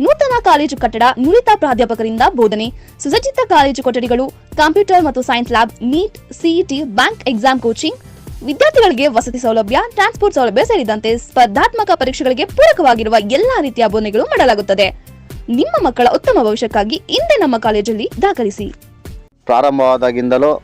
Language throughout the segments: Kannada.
ನೂತನ ಕಾಲೇಜು ಕಟ್ಟಡ ನುರಿತ ಪ್ರಾಧ್ಯಾಪಕರಿಂದ ಬೋಧನೆ. ಸುಸಜ್ಜಿತ ಕಾಲೇಜು ಕೊಠಡಿಗಳು, ಕಂಪ್ಯೂಟರ್ ಮತ್ತು science lab, NEET CET bank exam coaching. ವಿದ್ಯಾರ್ಥಿಗಳಿಗೆ ವಸತಿ ಸೌಲಭ್ಯ, ಟ್ರಾನ್ಸ್ಪೋರ್ಟ್ ಸೌಲಭ್ಯ ಸೇರಿದಂತೆ ಸ್ಪರ್ಧಾತ್ಮಕ ಪರೀಕ್ಷೆಗಳಿಗೆ ಪೂರಕವಾಗಿರುವ ಎಲ್ಲಾ ರೀತಿಯ ಬೋಧನೆಗಳು ಮಾಡಲಾಗುತ್ತದೆ. ನಿಮ್ಮ ಮಕ್ಕಳ ಉತ್ತಮ ಭವಿಷ್ಯಕ್ಕಾಗಿ ಇಂದೇ ನಮ್ಮ ಕಾಲೇಜಲ್ಲಿ ದಾಖಲಿಸಿ. ಪ್ರಾರಂಭವಾದಾಗಿಂದಲೂ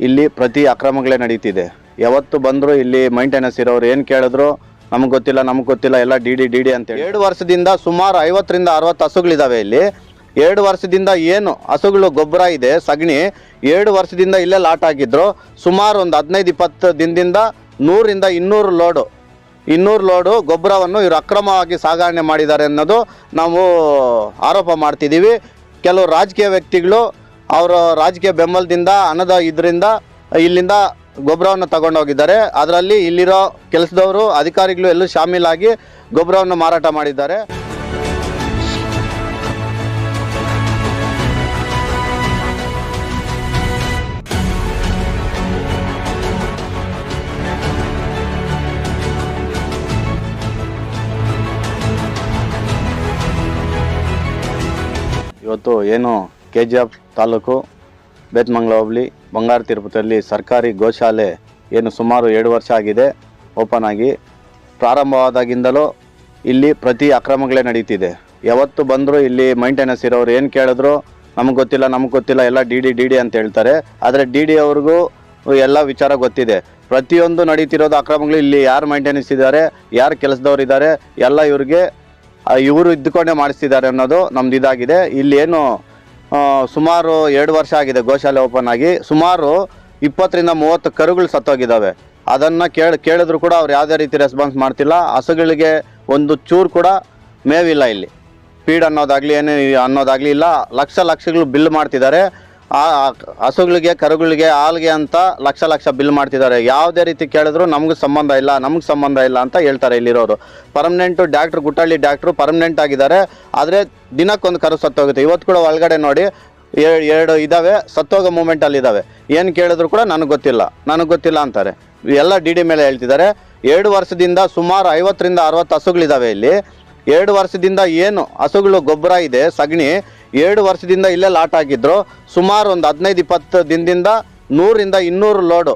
ಇಲ್ಲಿ ಪ್ರತಿ ಅಕ್ರಮಗಳೇ ನಡೀತಿದೆ. ಯಾವತ್ತು ಬಂದರೂ ಇಲ್ಲಿ ಮೈಂಟೆನೆನ್ಸ್ ಇರೋರು ಏನು ಕೇಳಿದ್ರು ನಮಗೆ ಗೊತ್ತಿಲ್ಲ ನಮಗೆ ಗೊತ್ತಿಲ್ಲ, ಎಲ್ಲ ಡಿ ಡಿ ಡಿ ಡಿ ಎರಡು ವರ್ಷದಿಂದ ಸುಮಾರು ಐವತ್ತರಿಂದ ಅರವತ್ತು ಹಸುಗಳಿದಾವೆ ಇಲ್ಲಿ. ಎರಡು ವರ್ಷದಿಂದ ಏನು ಹಸುಗಳು ಗೊಬ್ಬರ ಇದೆ, ಸಗಣಿ. ಎರಡು ವರ್ಷದಿಂದ ಇಲ್ಲೇ ಲಾಟ್ ಆಗಿದ್ರು. ಸುಮಾರು ಒಂದು ಹದಿನೈದು, ಇಪ್ಪತ್ತು ದಿನದಿಂದ ನೂರಿಂದ ಇನ್ನೂರು ಲೋಡು ಇನ್ನೂರು ಲೋಡು ಗೊಬ್ಬರವನ್ನು ಇವರು ಅಕ್ರಮವಾಗಿ ಸಾಗಣೆ ಮಾಡಿದ್ದಾರೆ ಅನ್ನೋದು ನಾವು ಆರೋಪ ಮಾಡ್ತಿದ್ದೀವಿ. ಕೆಲವು ರಾಜಕೀಯ ವ್ಯಕ್ತಿಗಳು ಅವರ ರಾಜಕೀಯ ಬೆಂಬಲದಿಂದ, ಹಣದ ಇದರಿಂದ ಇಲ್ಲಿಂದ ಗೊಬ್ಬರವನ್ನು ತಗೊಂಡೋಗಿದ್ದಾರೆ. ಅದರಲ್ಲಿ ಇಲ್ಲಿರೋ ಕೆಲಸದವರು, ಅಧಿಕಾರಿಗಳು ಎಲ್ಲೂ ಶಾಮೀಲಾಗಿ ಗೊಬ್ಬರವನ್ನು ಮಾರಾಟ ಮಾಡಿದ್ದಾರೆ. ಇವತ್ತು ಏನು K G F taluk Bethamangala hobli ಬಂಗಾರ ತಿರುಪತಿಯಲ್ಲಿ ಸರ್ಕಾರಿ ಗೋಶಾಲೆ ಏನು ಸುಮಾರು ಎರಡು ವರ್ಷ ಆಗಿದೆ, ಓಪನ್ ಆಗಿ. ಪ್ರಾರಂಭವಾದಾಗಿಂದಲೂ ಇಲ್ಲಿ ಪ್ರತಿ ಅಕ್ರಮಗಳೇ ನಡೀತಿದೆ. ಯಾವತ್ತು ಬಂದರೂ ಇಲ್ಲಿ ಮೈಂಟೆನೆನ್ಸ್ ಇರೋರು ಏನು ಕೇಳಿದ್ರು, ನಮಗೆ ಗೊತ್ತಿಲ್ಲ ನಮಗೆ ಗೊತ್ತಿಲ್ಲ, ಎಲ್ಲ ಡಿ ಡಿ ಡಿ ಡಿ ಅಂತ ಹೇಳ್ತಾರೆ. ಆದರೆ ಡಿ ಡಿ ಅವ್ರಿಗೂ ಎಲ್ಲ ವಿಚಾರ ಗೊತ್ತಿದೆ. ಪ್ರತಿಯೊಂದು ನಡೀತಿರೋದು ಅಕ್ರಮಗಳು, ಇಲ್ಲಿ ಯಾರು ಮೈಂಟೆನೆನ್ಸ್ ಇದ್ದಾರೆ, ಯಾರು ಕೆಲಸದವ್ರು ಇದ್ದಾರೆ, ಎಲ್ಲ ಇವ್ರಿಗೆ ಇವರು ಇದ್ದುಕೊಂಡೇ ಮಾಡಿಸ್ತಿದ್ದಾರೆ ಅನ್ನೋದು ನಮ್ದು ಇದಾಗಿದೆ. ಇಲ್ಲಿ ಏನು ಸುಮಾರು ಎರಡು ವರ್ಷ ಆಗಿದೆ ಗೋಶಾಲೆ ಓಪನ್ ಆಗಿ. ಸುಮಾರು ಇಪ್ಪತ್ತರಿಂದ ಮೂವತ್ತು ಕರುಗಳು ಸತ್ತೋಗಿದ್ದಾವೆ. ಅದನ್ನು ಕೇಳಿ, ಕೇಳಿದ್ರು ಕೂಡ ಅವ್ರು ಯಾವುದೇ ರೀತಿ ರೆಸ್ಪಾನ್ಸ್ ಮಾಡ್ತಿಲ್ಲ. ಹಸುಗಳಿಗೆ ಒಂದು ಚೂರು ಕೂಡ ಮೇವಿಲ್ಲ ಇಲ್ಲಿ. ಫೀಡ್ ಅನ್ನೋದಾಗಲಿ ಏನು ಅನ್ನೋದಾಗಲಿ ಇಲ್ಲ. ಲಕ್ಷ ಲಕ್ಷಗಳು ಬಿಲ್ ಮಾಡ್ತಿದ್ದಾರೆ. ಹಸುಗಳಿಗೆ, ಕರುಗಳಿಗೆ, ಹಾಲ್ಗೆ ಅಂತ ಲಕ್ಷ ಲಕ್ಷ ಬಿಲ್ ಮಾಡ್ತಿದ್ದಾರೆ. ಯಾವುದೇ ರೀತಿ ಕೇಳಿದ್ರು ನಮ್ಗೆ ಸಂಬಂಧ ಇಲ್ಲ, ನಮ್ಗೆ ಸಂಬಂಧ ಇಲ್ಲ ಅಂತ ಹೇಳ್ತಾರೆ ಇಲ್ಲಿರೋರು. Permanent doctor Guttahalli doctor permanent ಆಗಿದ್ದಾರೆ. ಆದರೆ ದಿನಕ್ಕೊಂದು ಕರು ಸತ್ತೋಗುತ್ತೆ. ಇವತ್ತು ಕೂಡ ಒಳಗಡೆ ನೋಡಿ ಎರಡು ಇದ್ದಾವೆ ಸತ್ತೋಗೋ ಮೂಮೆಂಟಲ್ಲಿ ಇದ್ದಾವೆ ಏನು ಕೇಳಿದ್ರು ಕೂಡ ನನಗೆ ಗೊತ್ತಿಲ್ಲ. ನನಗೆ ಗೊತ್ತಿಲ್ಲ ಅಂತಾರೆ. ಎಲ್ಲ ಡಿ ಡಿ ಮೇಲೆ ಹೇಳ್ತಿದ್ದಾರೆ. ಎರಡು ವರ್ಷದಿಂದ ಸುಮಾರು ಐವತ್ತರಿಂದ ಅರವತ್ತು ಹಸುಗಳಿದ್ದಾವೆ ಇಲ್ಲಿ. ಎರಡು ವರ್ಷದಿಂದ ಏನು ಹಸುಗಳು ಗೊಬ್ಬರ ಇದೆ, ಸಗಣಿ ಎರಡು ವರ್ಷದಿಂದ ಇಲ್ಲೇ ಲಾಟ್ ಹಾಕಿದ್ರು ಸುಮಾರು ಒಂದು ಹದಿನೈದು, ಇಪ್ಪತ್ತು ದಿನದಿಂದ ನೂರಿಂದ ಇನ್ನೂರು ಲೋಡು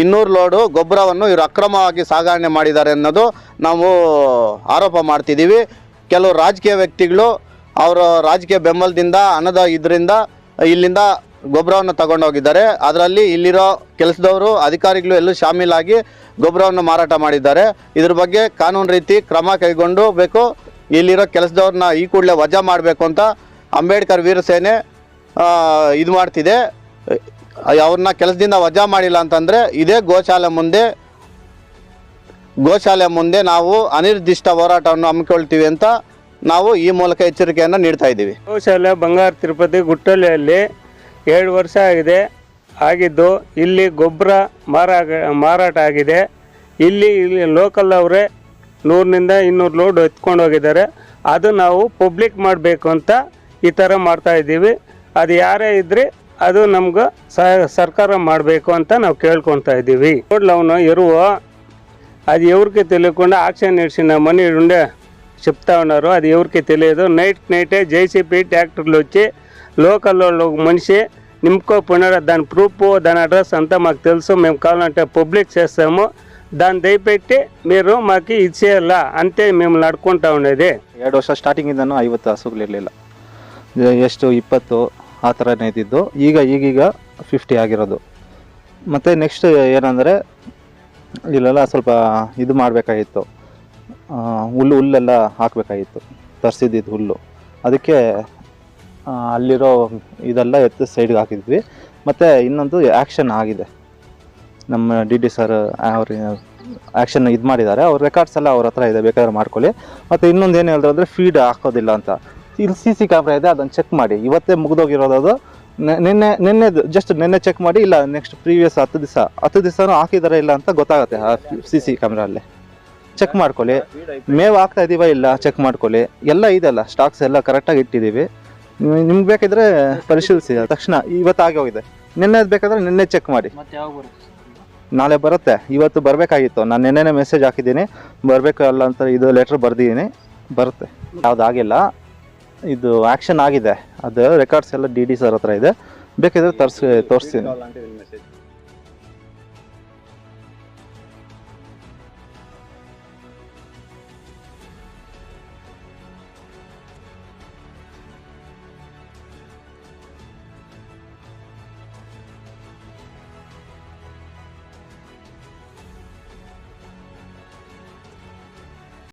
ಇನ್ನೂರು ಲೋಡು ಗೊಬ್ಬರವನ್ನು ಇವರು ಅಕ್ರಮವಾಗಿ ಸಾಗಣೆ ಮಾಡಿದ್ದಾರೆ ಅನ್ನೋದು ನಾವು ಆರೋಪ ಮಾಡ್ತಿದ್ದೀವಿ. ಕೆಲವು ರಾಜಕೀಯ ವ್ಯಕ್ತಿಗಳು ಅವರ ರಾಜಕೀಯ ಬೆಂಬಲದಿಂದ, ಹಣದ ಇದರಿಂದ ಇಲ್ಲಿಂದ ಗೊಬ್ಬರವನ್ನು ತಗೊಂಡೋಗಿದ್ದಾರೆ. ಅದರಲ್ಲಿ ಇಲ್ಲಿರೋ ಕೆಲಸದವರು, ಅಧಿಕಾರಿಗಳು ಎಲ್ಲೂ ಶಾಮೀಲಾಗಿ ಗೊಬ್ಬರವನ್ನು ಮಾರಾಟ ಮಾಡಿದ್ದಾರೆ. ಇದ್ರ ಬಗ್ಗೆ ಕಾನೂನು ರೀತಿ ಕ್ರಮ ಕೈಗೊಂಡು ಬೇಕು ಇಲ್ಲಿರೋ ಕೆಲಸದವ್ರನ್ನ ಈ ಕೂಡಲೇ ವಜಾ ಮಾಡಬೇಕು ಅಂತ ಅಂಬೇಡ್ಕರ್ ವೀರಸೇನೆ ಇದು ಮಾಡ್ತಿದೆ. ಅವ್ರನ್ನ ಕೆಲಸದಿಂದ ವಜಾ ಮಾಡಿಲ್ಲ ಅಂತಂದರೆ ಇದೇ ಗೋಶಾಲೆ ಮುಂದೆ ಗೋಶಾಲೆ ಮುಂದೆ ನಾವು ಅನಿರ್ದಿಷ್ಟ ಹೋರಾಟವನ್ನು ಹಮ್ಮಿಕೊಳ್ತೀವಿ ಅಂತ ನಾವು ಈ ಮೂಲಕ ಎಚ್ಚರಿಕೆಯನ್ನು ನೀಡ್ತಾ ಇದ್ದೀವಿ. ಗೋಶಾಲೆ ಬಂಗಾರ ತಿರುಪತಿ ಗುಟ್ಟಳ್ಳಿಯಲ್ಲಿ ಎರಡು ವರ್ಷ ಆಗಿದೆ. ಆಗಿದ್ದು ಇಲ್ಲಿ ಗೊಬ್ಬರ ಮಾರಾ ಮಾರಾಟ ಆಗಿದೆ. ಇಲ್ಲಿ ಇಲ್ಲಿ ಲೋಕಲ್ ಅವರೇ ನೂರಿನಿಂದ ಇನ್ನೂರು ಲೋಡ್ ಎತ್ಕೊಂಡು ಹೋಗಿದ್ದಾರೆ. ಅದು ನಾವು ಪಬ್ಲಿಕ್ ಮಾಡಬೇಕು ಅಂತ ಈ ಥರ ಮಾಡ್ತಾಯಿದ್ದೀವಿ ಅದು ಯಾರೇ ಇದ್ದರೆ ಅದು ನಮ್ಗೆ ಸರ್ಕಾರ ಮಾಡಬೇಕು ಅಂತ ನಾವು ಕೇಳ್ಕೊತಾ ಇದ್ದೀವಿ. ಲೋಡ್ ಅವನು ಇರುವ, ಅದು ಎವ್ರಿಗೆ ತಿಳ್ಕೊಂಡು ಆಕ್ಷನ್ ನಡೆಸಿ ನಮ್ಮ ಮನೆ ಉಂಡೆ ಶಿಪ್ತಾ ಅದು ಎವ್ರಿಗೆ ತಿಳಿಯೋದು. ನೈಟ್ ನೈಟೇ ಜೆ ಸಿ ಪಿ ಟ್ಯಾಕ್ಟ್ರಲ್ಲಿ ಹಚ್ಚಿ ఒక మనిషి నింపుకోపోయినాడు దాని ప్రూఫ్ దాని అడ్రస్ అంతా మాకు తెలుసు మేము కావాలంటే పబ్లిక్ చేస్తాము దాన్ని దయపెట్టి మీరు మాకు ఇచ్చేయాల అంతే మేము నడుకుంటా ఉండేది ಎರಡು ವರ್ಷ ಸ್ಟಾರ್ಟಿಂಗಿಂದನೂ ಐವತ್ತು ಹಸುಗಳಿರಲಿಲ್ಲ ಎಷ್ಟು ಇಪ್ಪತ್ತು ಆ ಥರನೇ ಇದ್ದಿದ್ದು ಈಗ ಈಗೀಗ ಫಿಫ್ಟಿ ಆಗಿರೋದು ಮತ್ತು ನೆಕ್ಸ್ಟ್ ಏನಂದರೆ ಇಲ್ಲೆಲ್ಲ ಸ್ವಲ್ಪ ಇದು ಮಾಡಬೇಕಾಗಿತ್ತು ಹುಲ್ಲು ಹುಲ್ಲೆಲ್ಲ ಹಾಕಬೇಕಾಗಿತ್ತು ತರಿಸಿದ್ದು ಹುಲ್ಲು ಅದಕ್ಕೆ ಆ, ಅಲ್ಲಿರೋ ಇದೆಲ್ಲ ಎತ್ತು ಸೈಡ್ಗೆ ಹಾಕಿದ್ವಿ. ಮತ್ತು ಇನ್ನೊಂದು ಆ್ಯಕ್ಷನ್ ಆಗಿದೆ. ನಮ್ಮ ಡಿ ಡಿ ಸರ್, ಅವ್ರ ಆ್ಯಕ್ಷನ್ ಇದು ಮಾಡಿದ್ದಾರೆ. ಅವ್ರ ರೆಕಾರ್ಡ್ಸ್ ಎಲ್ಲ ಅವ್ರ ಹತ್ರ ಇದೆ, ಬೇಕಾದ್ರೆ ಮಾಡ್ಕೊಳ್ಳಿ. ಮತ್ತು ಇನ್ನೊಂದು ಏನು ಹೇಳಿದ್ರು ಅಂದರೆ ಫೀಡ್ ಹಾಕೋದಿಲ್ಲ ಅಂತ. ಇಲ್ಲಿ ಸಿ ಸಿ ಕ್ಯಾಮ್ರಾ ಇದೆ ಅದನ್ನು ಚೆಕ್ ಮಾಡಿ. ಇವತ್ತೇ ಮುಗಿದೋಗಿರೋದು ಅದು. ನಿನ್ನೆ ನಿನ್ನೆದು ಜಸ್ಟ್ ನಿನ್ನೆ ಚೆಕ್ ಮಾಡಿ, ಇಲ್ಲ ನೆಕ್ಸ್ಟ್ ಪ್ರೀವಿಯಸ್ ಹತ್ತು ದಿವಸ, ಹತ್ತು ದಿವಸನೂ ಹಾಕಿದಾರೆ ಇಲ್ಲ ಅಂತ ಗೊತ್ತಾಗುತ್ತೆ ಆ ಸಿ ಸಿ ಕ್ಯಾಮ್ರಾಲ್ಲಿ ಚೆಕ್ ಮಾಡ್ಕೊಳ್ಳಿ. ಮೇವು ಹಾಕ್ತಾ ಇದೀವ ಇಲ್ಲ ಚೆಕ್ ಮಾಡ್ಕೊಳ್ಳಿ. ಎಲ್ಲ ಇದೆಲ್ಲ ಸ್ಟಾಕ್ಸ್ ಎಲ್ಲ ಕರೆಕ್ಟಾಗಿ ಇಟ್ಟಿದ್ದೀವಿ. ನಿಮ್ಗೆ ಬೇಕಿದ್ರೆ ಪರಿಶೀಲಿಸಿ ತಕ್ಷಣ ಇವತ್ತು ಆಗಿ ಹೋಗಿದೆ. ನಿನ್ನೆ ಬೇಕಾದ್ರೆ ನಿನ್ನೆ ಚೆಕ್ ಮಾಡಿ. ನಾಳೆ ಬರುತ್ತೆ. ಇವತ್ತು ಬರಬೇಕಾಗಿತ್ತು. ನಾನು ನಿನ್ನೆನೇ ಮೆಸೇಜ್ ಹಾಕಿದ್ದೀನಿ. ಬರಬೇಕು ಅಲ್ಲ ಅಂತ ಇದು ಲೆಟ್ರ್ ಬರ್ದಿದ್ದೀನಿ. ಬರುತ್ತೆ. ಯಾವುದಾಗಿಲ್ಲ ಇದು ಆ್ಯಕ್ಷನ್ ಆಗಿದೆ. ಅದು ರೆಕಾರ್ಡ್ಸ್ ಎಲ್ಲ ಡಿ ಡಿ ಸರ್ ಹತ್ರ ಇದೆ. ಬೇಕಿದ್ರೆ ತರ್ಸಿ ತೋರಿಸ್ತೀನಿ. ಮೆಸೇಜ್